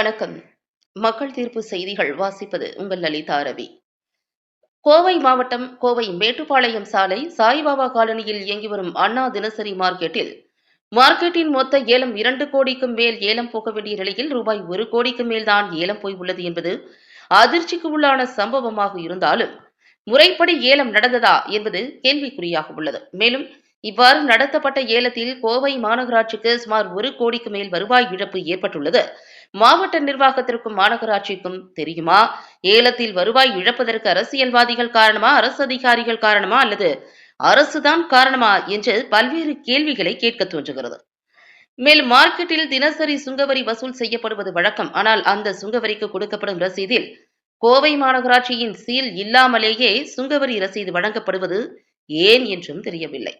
வணக்கம். மக்கள் தீர்ப்பு செய்திகள் வாசிப்பது உங்கள் லலிதா ரவி. கோவை மாவட்டம் கோவை மேட்டுப்பாளையம் சாலை சாய்பாபா காலனியில் இயங்கி வரும் அண்ணா தினசரி மார்க்கெட்டில் மார்க்கெட்டின் மொத்த ஏலம் இரண்டு கோடிக்கும் மேல் ஏலம் போக வேண்டிய நிலையில் ரூபாய் ஒரு கோடிக்கு மேல் தான் ஏலம் போய் உள்ளது என்பது அதிர்ச்சிக்கு உள்ளான சம்பவமாக இருந்தாலும் முறைப்படி ஏலம் நடந்ததா என்பது கேள்விக்குறியாக உள்ளது. மேலும் இவ்வாறு நடத்தப்பட்ட ஏலத்தில் கோவை மாநகராட்சிக்கு சுமார் ஒரு கோடிக்கு மேல் வருவாய் இழப்பு ஏற்பட்டுள்ளது. மாவட்ட நிர்வாகத்திற்கும் மாநகராட்சிக்கும் தெரியுமா? ஏலத்தில் வருவாய் இழப்பதற்கு அரசியல்வாதிகள் காரணமா அரசு அதிகாரிகள் காரணமா அல்லது அரசுதான் காரணமா என்று பல்வேறு கேள்விகளை கேட்க தோன்றுகிறது. மேலும் மார்க்கெட்டில் தினசரி சுங்கவரி வசூல் செய்யப்படுவது வழக்கம். ஆனால் அந்த சுங்கவரிக்கு கொடுக்கப்படும் ரசீதில் கோவை மாநகராட்சியின் சீல் இல்லாமலேயே சுங்கவரி ரசீது வழங்கப்படுவது ஏன் என்றும் தெரியவில்லை.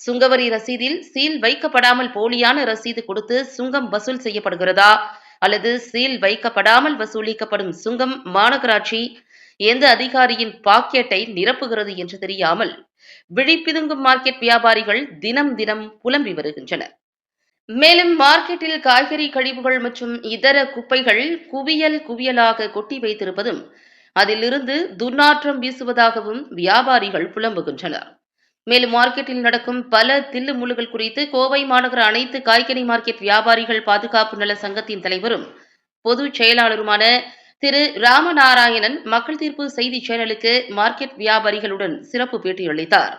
சுங்கவரி ரசீதில் சீல் வைக்கப்படாமல் போலியான ரசீது கொடுத்து சுங்கம் வசூல் செய்யப்படுகிறதா? அல்லது சீல் வைக்கப்படாமல் வசூலிக்கப்படும் சுங்கம் மாநகராட்சி எந்த அதிகாரியின் பாக்கெட்டை நிரப்புகிறது என்று தெரியாமல் விழிப்பிதுங்கும் மார்க்கெட் வியாபாரிகள் தினம் தினம் புலம்பி வருகின்றனர். மேலும் மார்க்கெட்டில் காய்கறி கழிவுகள் மற்றும் இதர குப்பைகள் குவியல் குவியலாக கொட்டி வைத்திருப்பதும் அதிலிருந்து துர்நாற்றம் வீசுவதாகவும் வியாபாரிகள் புலம்புகின்றனர். மேலும் மார்க்கெட்டில் நடக்கும் பல தில்லு முள்ளுகள் குறித்து கோவை மாநகர அனைத்து காய்கறி மார்க்கெட் வியாபாரிகள் பாதுகாப்பு நல சங்கத்தின் தலைவரும் பொதுச் செயலாளருமான திரு ராமநாராயணன் மக்கள் தீர்ப்பு செய்தி சேனலுக்கு மார்க்கெட் வியாபாரிகளுடன் சிறப்பு பேட்டியளித்தார்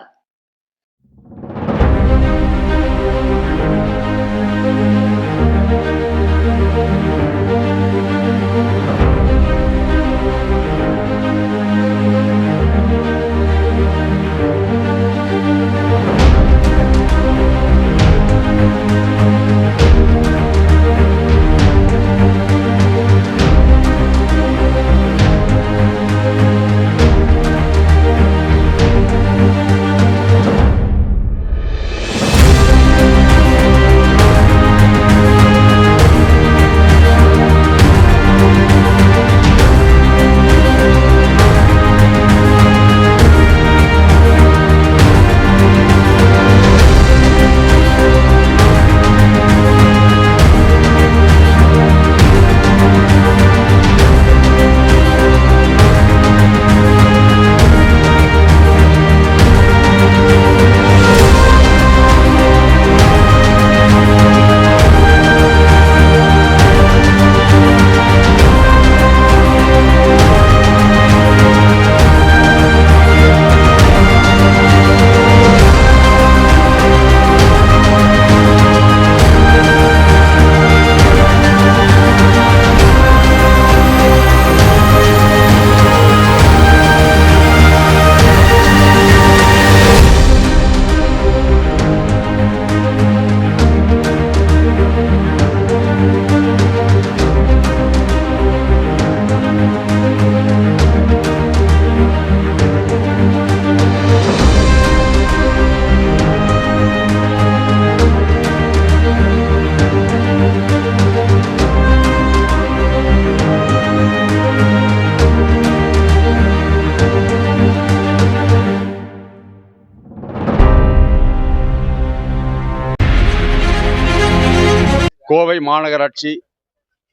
கோவை மாநகராட்சி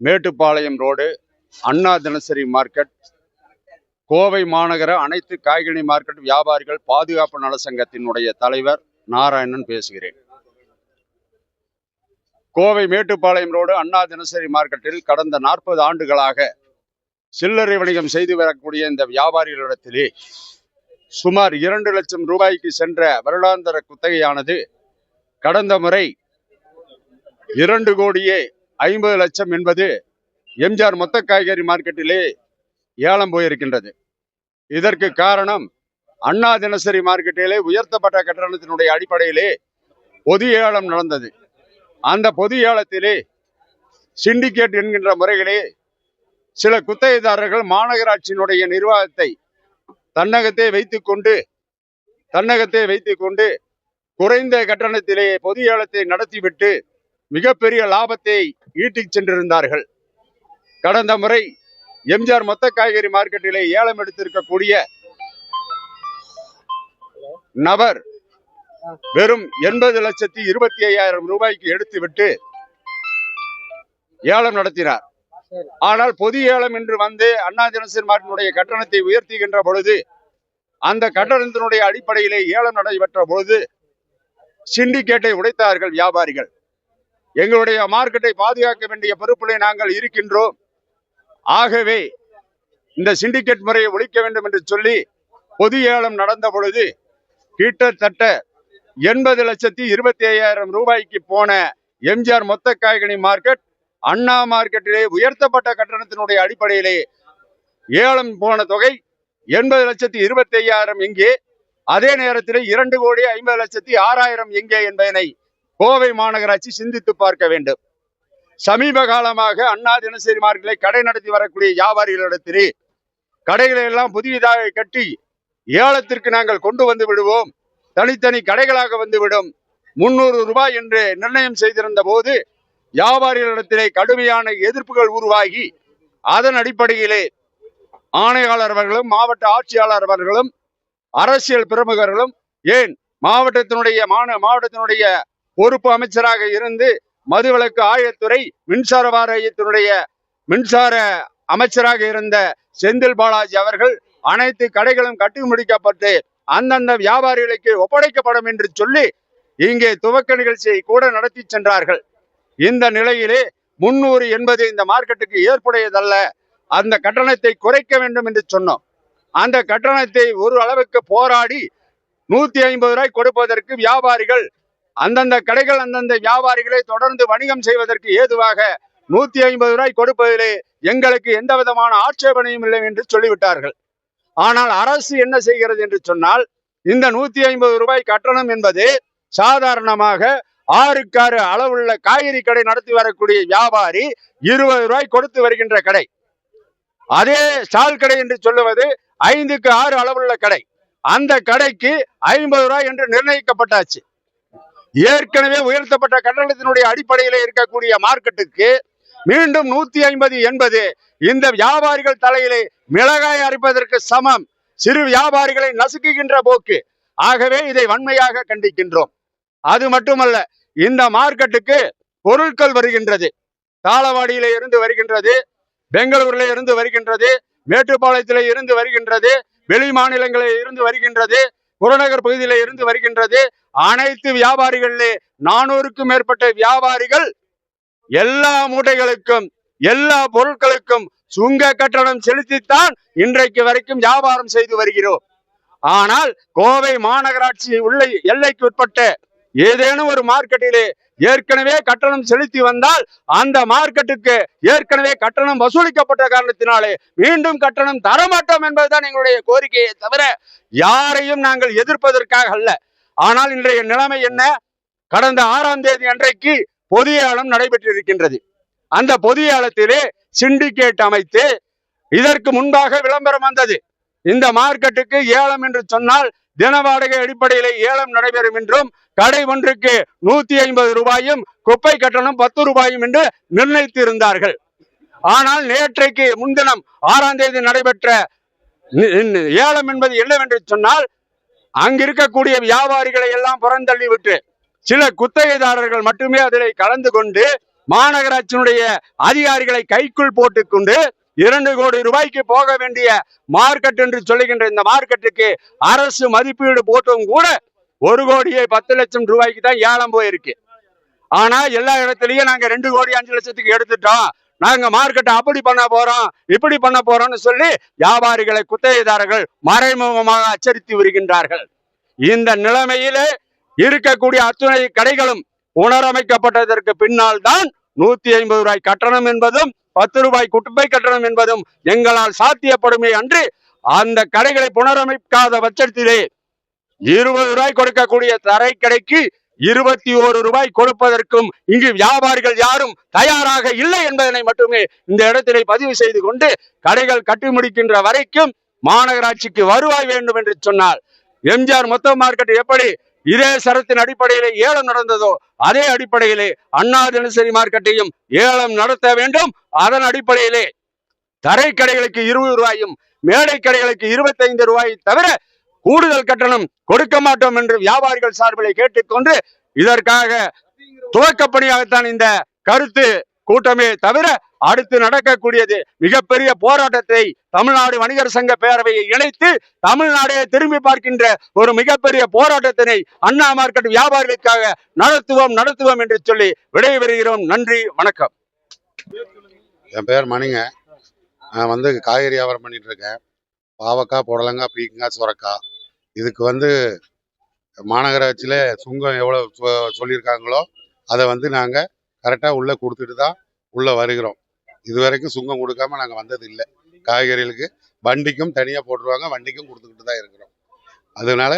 மேட்டுப்பாளையம் ரோடு அண்ணா தினசரி மார்க்கெட் கோவை மாநகர அனைத்து காய்கனி மார்க்கெட் வியாபாரிகள் பாதுகாப்பு நல சங்கத்தினுடைய தலைவர் நாராயணன் பேசுகிறேன். கோவை மேட்டுப்பாளையம் ரோடு அண்ணா தினசரி மார்க்கெட்டில் கடந்த நாற்பது ஆண்டுகளாக சில்லறை வணிகம் செய்து வரக்கூடிய இந்த வியாபாரிகளிடத்திலே சுமார் இரண்டு லட்சம் ரூபாய்க்கு சென்ற வருடாந்தர குத்தகையானது கடந்த முறை இரண்டு கோடியே ஐம்பது லட்சம் என்பது எம்ஜிஆர் மொத்த காய்கறி மார்க்கெட்டிலே ஏலம் போயிருக்கின்றது. இதற்கு காரணம் அண்ணா தினசரி மார்க்கெட்டிலே உயர்த்தப்பட்ட கட்டணத்தினுடைய அடிப்படையிலே பொது ஏலம் நடந்தது. அந்த பொது ஏலத்திலே சிண்டிகேட் என்கின்ற முறையிலே சில குத்தகைதாரர்கள் மாநகராட்சியினுடைய நிர்வாகத்தை தன்னகத்தே வைத்துக்கொண்டு தன்னகத்தை வைத்துக்கொண்டு குறைந்த கட்டணத்திலே பொது ஏலத்தை நடத்திவிட்டு மிகப்பெரிய லாபத்தை ஈட்டிச் சென்றிருந்தார்கள். கடந்த முறை எம்ஜிஆர் மொத்த காய்கறி மார்க்கெட்டிலே ஏலம் எடுத்திருக்கக்கூடிய நபர் வெறும் எண்பது லட்சத்தி இருபத்தி ஐயாயிரம் ரூபாய்க்கு எடுத்துவிட்டு ஏலம் நடத்தினார். ஆனால் பொது ஏலம் என்று வந்து அண்ணா தினசரி மாட்டினுடைய கட்டணத்தை உயர்த்துகின்ற பொழுது அந்த கட்டணத்தினுடைய அடிப்படையிலே ஏலம் நடைபெற்ற பொழுது சிண்டிகேட்டை உடைத்தார்கள் வியாபாரிகள். எங்களுடைய மார்க்கெட்டை பாதுகாக்க வேண்டிய பொறுப்பிலே நாங்கள் இருக்கின்றோம். ஆகவே இந்த சிண்டிகேட் முறையை ஒழிக்க வேண்டும் என்று சொல்லி பொது ஏலம் நடந்த பொழுது கிட்டத்தட்ட எண்பது லட்சத்தி இருபத்தி ஐயாயிரம் ரூபாய்க்கு போன எம்ஜிஆர் மொத்த காய்கனி மார்க்கெட் அண்ணா மார்க்கெட்டிலே உயர்த்தப்பட்ட கட்டணத்தினுடைய அடிப்படையிலே ஏலம் போன தொகை எண்பது லட்சத்தி இருபத்தி ஐயாயிரம் எங்கே அதே நேரத்தில் இரண்டு கோடி ஐம்பது லட்சத்தி ஆறாயிரம் எங்கே என்பதனை கோவை மாநகராட்சி சிந்தித்து பார்க்க வேண்டும். சமீப காலமாக அண்ணா தினசரி மார்க்கெட்டை கடை நடத்தி வரக்கூடிய வியாபாரிகளிடத்திலே கடைகளை எல்லாம் புதியதாக கட்டி ஏலத்திற்கு நாங்கள் கொண்டு வந்து விடுவோம். தனித்தனி கடைகளாக வந்துவிடும் முன்னூறு ரூபாய் என்று நிர்ணயம் செய்திருந்த போது வியாபாரிகளிடத்திலே கடுமையான எதிர்ப்புகள் உருவாகி அதன் அடிப்படையிலே ஆணையாளர் அவர்களும் மாவட்ட ஆட்சியாளர் அவர்களும் அரசியல் பிரமுகர்களும் ஏன் மாவட்டத்தினுடைய மாந மாவட்டத்தினுடைய பொறுப்பு அமைச்சராக இருந்து மதுவிலக்கு ஆயத்துறை மின்சார வாரியத்தினுடைய மின்சார அமைச்சராக இருந்த செந்தில் பாலாஜி அவர்கள் அனைத்து கடைகளும் கட்டி முடிக்கப்பட்டு அந்தந்த வியாபாரிகளுக்கு ஒப்படைக்கப்படும் என்று சொல்லி இங்கே துவக்க நிகழ்ச்சியை கூட நடத்தி சென்றார்கள். இந்த நிலையிலே முன்னூறு என்பது இந்த மார்க்கெட்டுக்கு ஏற்புடையதல்ல. அந்த கட்டணத்தை குறைக்க வேண்டும் என்று சொன்னோம். அந்த கட்டணத்தை ஒரு அளவுக்கு போராடி நூத்தி ஐம்பது ரூபாய் கொடுப்பதற்கு வியாபாரிகள் அந்தந்த கடைகள் அந்தந்த வியாபாரிகளை தொடர்ந்து வணிகம் செய்வதற்கு ஏதுவாக நூத்தி ஐம்பது ரூபாய் கொடுப்பதிலே எங்களுக்கு எந்த விதமான ஆட்சேபனையும் இல்லை என்று சொல்லிவிட்டார்கள். ஆனால் அரசு என்ன செய்கிறது என்று சொன்னால் இந்த நூத்தி ஐம்பது ரூபாய் கட்டணம் என்பது சாதாரணமாக ஆறுக்கு ஆறு அளவுள்ள காய்கறி கடை நடத்தி வரக்கூடிய வியாபாரி இருபது ரூபாய் கொடுத்து வருகின்ற கடை. அதே ஸ்டால் கடை என்று சொல்லுவது ஐந்துக்கு ஆறு அளவுள்ள கடை. அந்த கடைக்கு ஐம்பது ரூபாய் என்று நிர்ணயிக்கப்பட்டாச்சு. ஏற்கனவே உயர்த்தப்பட்ட கட்டணத்தினுடைய அடிப்படையில் இருக்கக்கூடிய மார்க்கெட்டுக்கு மீண்டும் நூத்தி ஐம்பது என்பது இந்த வியாபாரிகள் தலையிலே மிளகாய் அரைப்பதற்கு சமம். சிறு வியாபாரிகளை நசுக்குகின்ற போக்கு. ஆகவே இதை வன்மையாக கண்டிக்கின்றோம். அது மட்டுமல்ல இந்த மார்க்கெட்டுக்கு பொருட்கள் வருகின்றது. தாளவாடியில இருந்து வருகின்றது பெங்களூர்ல இருந்து வருகின்றது மேட்டுப்பாளையத்தில இருந்து வருகின்றது வெளி மாநிலங்களில் இருந்து வருகின்றது புறநகர் பகுதியில இருந்து வருகின்றது. அனைத்து வியாபாரிகளிலே நானூறுக்கும் மேற்பட்ட வியாபாரிகள் எல்லா மூட்டைகளுக்கும் எல்லா பொருட்களுக்கும் சுங்க கட்டணம் செலுத்தித்தான் இன்றைக்கு வரைக்கும் வியாபாரம் செய்து வருகிறோம். ஆனால் கோவை மாநகராட்சி உள்ள எல்லைக்கு உட்பட்ட ஏதேனும் ஒரு மார்க்கெட்டிலே ஏற்கனவே கட்டணம் செலுத்தி வந்தால் அந்த மார்க்கெட்டுக்கு ஏற்கனவே கட்டணம் வசூலிக்கப்பட்ட காரணத்தினாலே மீண்டும் கட்டணம் தரமாட்டோம் என்பதுதான் எங்களுடைய கோரிக்கையை தவிர யாரையும் நாங்கள் எதிர்ப்பதற்காக அல்ல. ஆனால் இன்றைய நிலைமை என்ன? கடந்த ஆறாம் தேதி அன்றைக்கு பொதியாளம் நடைபெற்றிருக்கின்றது. அந்த பொதியாளத்திலே சிண்டிகேட் அமைத்து இதற்கு முன்பாக விளம்பரம் வந்தது. இந்த மார்க்கெட்டுக்கு ஏலம் என்று சொன்னால் தின வாடகை அடிப்படையில் ஏலம் நடைபெறும் என்றும் கடை ஒன்றுக்கு நூத்தி ஐம்பது ரூபாயும் குப்பை கட்டணம் பத்து ரூபாயும் என்று நிர்ணயித்திருந்தார்கள். ஆனால் நேற்றைக்கு முன்தினம் ஆறாம் தேதி நடைபெற்ற ஏலம் என்பது என்னவென்று சொன்னால் அங்கிருக்கக்கூடிய வியாபாரிகளை எல்லாம் புறந்தள்ளி விட்டு சில குத்தகைதாரர்கள் மட்டுமே அதில் கலந்து கொண்டு மாநகராட்சியினுடைய அதிகாரிகளை கைக்குள் போட்டுக்கொண்டு இரண்டு கோடி ரூபாய்க்கு போக வேண்டிய மார்க்கெட் என்று சொல்லுகின்ற இந்த மார்க்கெட்டுக்கு அரசு மதிப்பீடு போட்டும் கூட ஒரு கோடியே பத்து லட்சம் ரூபாய்க்கு தான் ஏலம் போயிருக்கு. ஆனா எல்லா இடத்துலயும் நாங்க ரெண்டு கோடி அஞ்சு லட்சத்துக்கு எடுத்துட்டோம். நாங்க மார்க்கெட்டை அப்படி பண்ண போறோம் இப்படி பண்ண போறோம்னு சொல்லி வியாபாரிகளை குத்தகைதாரர்கள் மறைமுகமாக அச்சரித்து வருகின்றார்கள். இந்த நிலைமையிலே இருக்கக்கூடிய அத்துணை கடைகளும் உணரமைக்கப்பட்டதற்கு பின்னால் தான் நூத்தி ஐம்பது ரூபாய் கட்டணம் என்பதும் பத்து ரூபாய் குப்பை கட்டணம் என்பதும் எங்களால் சாத்தியப்படுமே அன்று அந்த கடைகளை புனரமைக்காத பட்சத்திலே இருபது ரூபாய் கொடுக்கக்கூடிய தரை கடைக்கு இருபத்தி ஓரு ரூபாய் கொடுப்பதற்கும் இங்கு வியாபாரிகள் யாரும் தயாராக இல்லை என்பதனை மட்டுமே இந்த இடத்திலே பதிவு செய்து கொண்டு கடைகள் கட்டி முடிக்கின்ற வரைக்கும் மாநகராட்சிக்கு வருவாய் வேண்டும் என்று சொன்னால் எம்ஜிஆர் மொத்த மார்க்கெட் எப்படி இதே சரத்தின் அடிப்படையிலே ஏலம் நடந்ததோ அதே அடிப்படையிலே அண்ணா தினசரி மார்க்கெட்டையும் ஏலம் நடத்த வேண்டும். அதன் அடிப்படையிலே தரை கடைகளுக்கு இருபது ரூபாயும் மேடை கடைகளுக்கு இருபத்தைந்து ரூபாய் தவிர கூடுதல் கட்டணம் கொடுக்க மாட்டோம் என்று வியாபாரிகள் சார்பில் கேட்டுக்கொண்டு இதற்காக துவக்கப்படியாகத்தான் இந்த கருத்து கூட்டமே தவிர அடுத்து நடக்கக்கூடியது மிகப்பெரிய போராட்டத்தை தமிழ்நாடு வணிகர் சங்க பேரவையை இணைத்து தமிழ்நாடே திரும்பி பார்க்கின்ற ஒரு மிகப்பெரிய போராட்டத்தினை அண்ணா மார்க்கெட் வியாபாரிகளுக்காக நடத்துவோம் நடத்துவோம் என்று சொல்லி விடைபெறுகிறோம். நன்றி வணக்கம். என் பேர் மணிங்க. நான் வந்து காய்கறி வியாபாரம் பண்ணிட்டு இருக்கேன் பாவக்காய் புடலங்காய் பீக்கங்காய் சுரக்காய் இதுக்கு வந்து மாநகராட்சியில் சுங்கம் எவ்வளோ சொ- சொல்லியிருக்காங்களோ அதை வந்து நாங்கள் கரெக்டாக உள்ளே கொடுத்துட்டு தான் உள்ளே வருகிறோம். இது வரைக்கும் சுங்கம் கொடுக்காம நாங்கள் வந்தது இல்லை காய்கறிகளுக்கு வண்டிக்கும் தனியாக போட்டுருவாங்க வண்டிக்கும் கொடுத்துக்கிட்டு தான் இருக்கிறோம். அதனால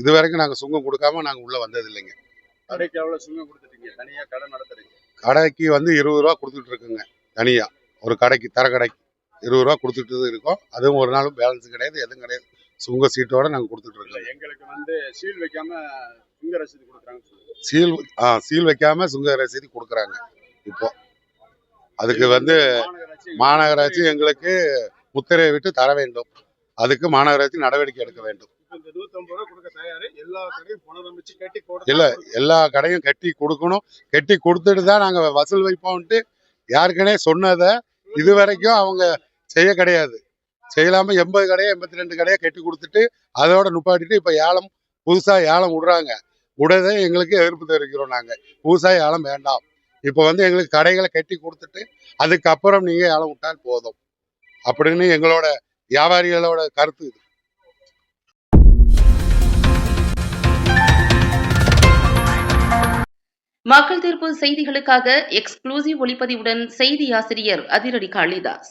இது வரைக்கும் நாங்கள் சுங்கம் கொடுக்காம நாங்கள் உள்ளே வந்தது இல்லைங்க கடைக்கு எவ்வளவு சுங்கம் கொடுத்துட்டீங்க? தனியா கடை நடத்துறீங்க? கடைக்கு வந்து இருபது ரூபா கொடுத்துட்டு இருக்குங்க தனியா. ஒரு கடைக்கு தர கடைக்கு இருபது ரூபா கொடுத்துட்டு இருக்கோம். அதுவும் ஒரு நாளும் பேலன்ஸ் கிடையாது எதுவும் கிடையாது. சுங்க சீட்டோட நாங்க கொடுத்துட்டு இருக்கோம். எங்களுக்கு வந்து சீல் வைக்காம சுங்க ரசீது கொடுக்குறாங்க சீல் ஆ சீல் வைக்காம சுங்க ரசீது கொடுக்குறாங்க இப்போ. அதுக்கு வந்து மாநகராட்சி எங்களுக்கு முத்திரையை விட்டு தர வேண்டும். அதுக்கு மாநகராட்சி நடவடிக்கை எடுக்க வேண்டும். இல்ல எல்லா கடையும் கட்டி கொடுக்கணும். கட்டி கொடுத்துட்டு தான் நாங்க வசூல் வைப்போம்ட்டு யாருக்கனே சொன்னதை இது வரைக்கும் அவங்க செய்ய கிடையாது. செய்யலாமல் எண்பது கடையை எண்பத்தி ரெண்டு கடையை கட்டி கொடுத்துட்டு அதோட நுப்பாட்டிட்டு இப்ப ஏலம் புதுசா ஏலம் விடுறாங்க. உடனே எங்களுக்கு எதிர்ப்பு தெரிவிக்கிறோம் நாங்க. புதுசா ஏலம் வேண்டாம். இப்போ வந்து எங்களுக்கு கடைகளை கட்டி கொடுத்துட்டு அதுக்கப்புறம் நீங்க ஏலம் விட்டால் போதும். அப்படின்னு எங்களோட வியாபாரிகளோட கருத்து இது. மக்கள் தீர்ப்பு செய்திகளுக்காக எக்ஸ்க்ளூசிவ் ஒளிப்பதிவுடன் செய்தி ஆசிரியர் அதிரடி காளிதாஸ்